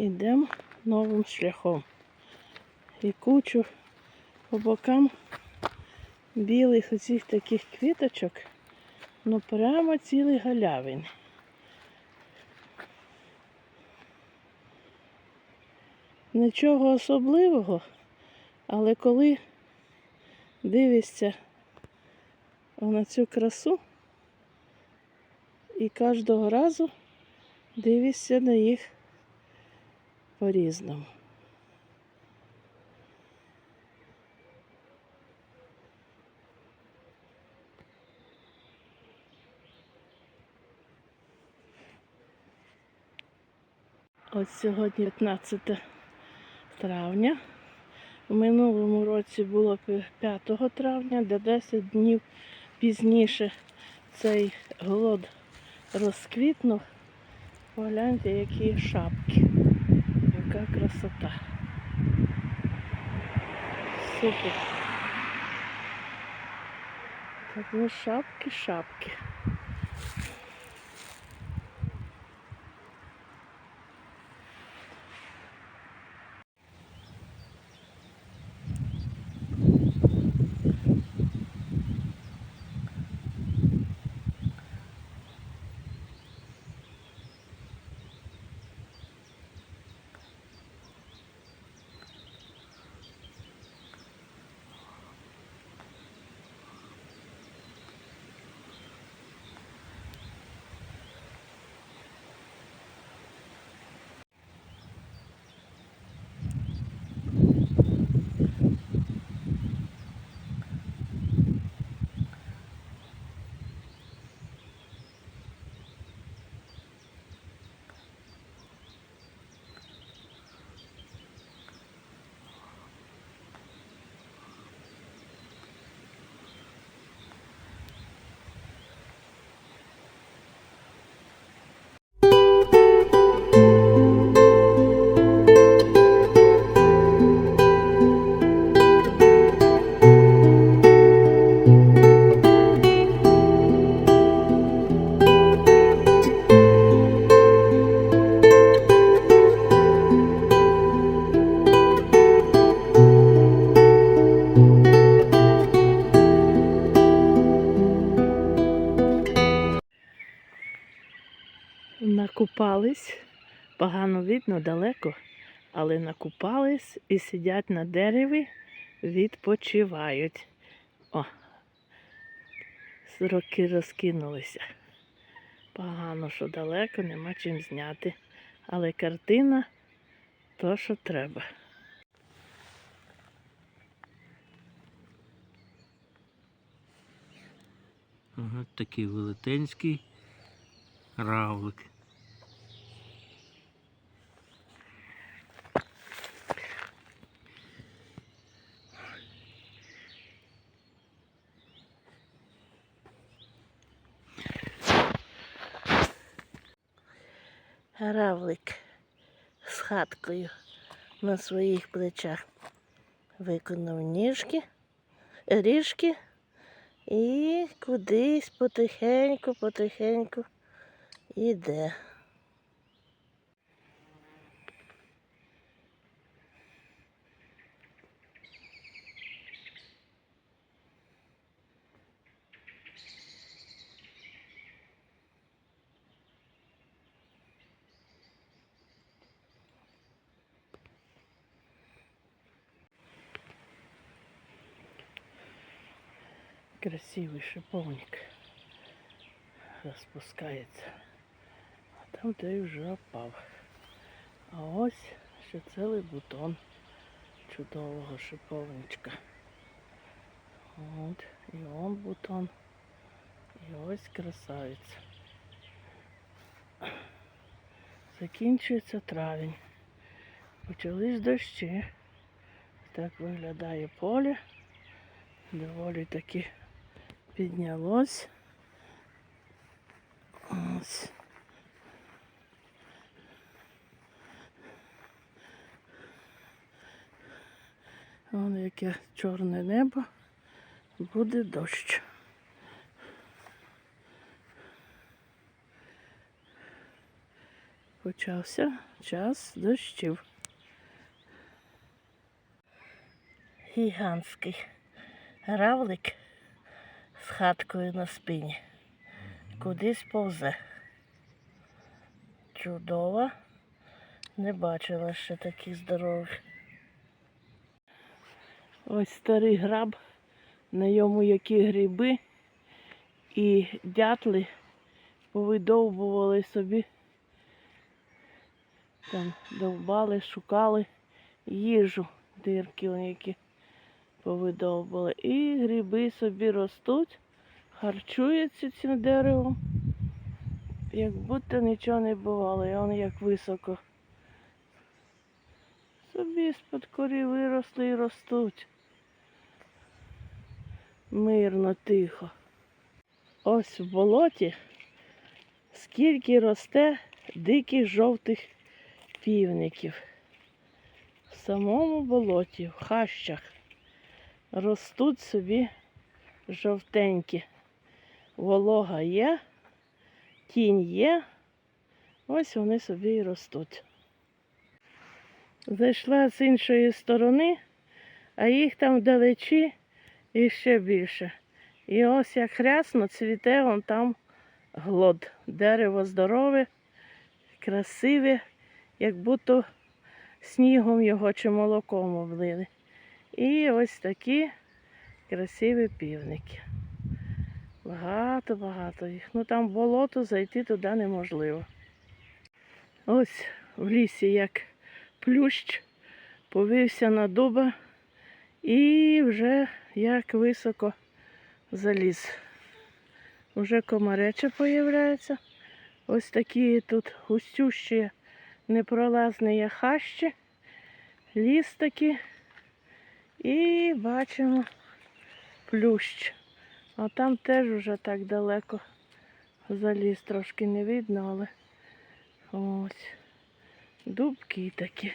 йдемо новим шляхом. І кучу по бокам білих оцих таких квіточок, ну прямо цілий галявин. Нічого особливого, але коли дивишся на цю красу і кожного разу дивишся на їх по-різному. Ось сьогодні 15 травня. В минулому році було 5 травня, де 10 днів пізніше цей голод розквітнув. Погляньте, які шапки. Яка красота. Супер. Так, ну шапки, шапки. Накупались, погано видно далеко, але накупались і сидять на дереві, відпочивають. О, сороки розкинулися. Погано, що далеко, нема чим зняти. Але картина то, що треба. Ага, такий велетенський равлик. Равлик з хаткою на своїх плечах. Виконав ніжки, ріжки і кудись потихеньку, потихеньку іде. Красивий шиповник розпускається. А там той вже опав. А ось ще цілий бутон чудового шиповничка. От, і он бутон. І ось красавиця. Закінчується травень. Почались дощі. Так виглядає поле. Доволі таки піднялось. Ось. Вон яке чорне небо. Буде дощ. Почався час дощів. Гігантський равлик з хаткою на спині. Кудись повзе. Чудово. Не бачила ще таких здорових. Ось старий граб, на йому які гриби і дятли повидовбували собі. Там довбали, шукали їжу, дирки які повидовбали. І гриби собі ростуть, харчуються цим деревом. Як будто нічого не бувало, і он як високо. Собі з-під корі виросли і ростуть. Мирно, тихо. Ось в болоті скільки росте диких жовтих півників. В самому болоті, в хащах, ростуть собі жовтенькі. Волога є, тінь є, ось вони собі і ростуть. Зайшла з іншої сторони, а їх там вдалечі іще більше. І ось як хрясно цвіте вон там глод. Дерево здорове, красиве, як будто снігом його чи молоком облили. І ось такі красиві півники. Багато-багато їх. Ну там болото зайти туди неможливо. Ось в лісі як плющ повівся на дуба і вже як високо заліз. Уже комареча появляється. Ось такі тут густющі непролазні хащі, ліс такий. І бачимо плющ. А там теж вже так далеко заліз, трошки не видно, але ось дубки такі.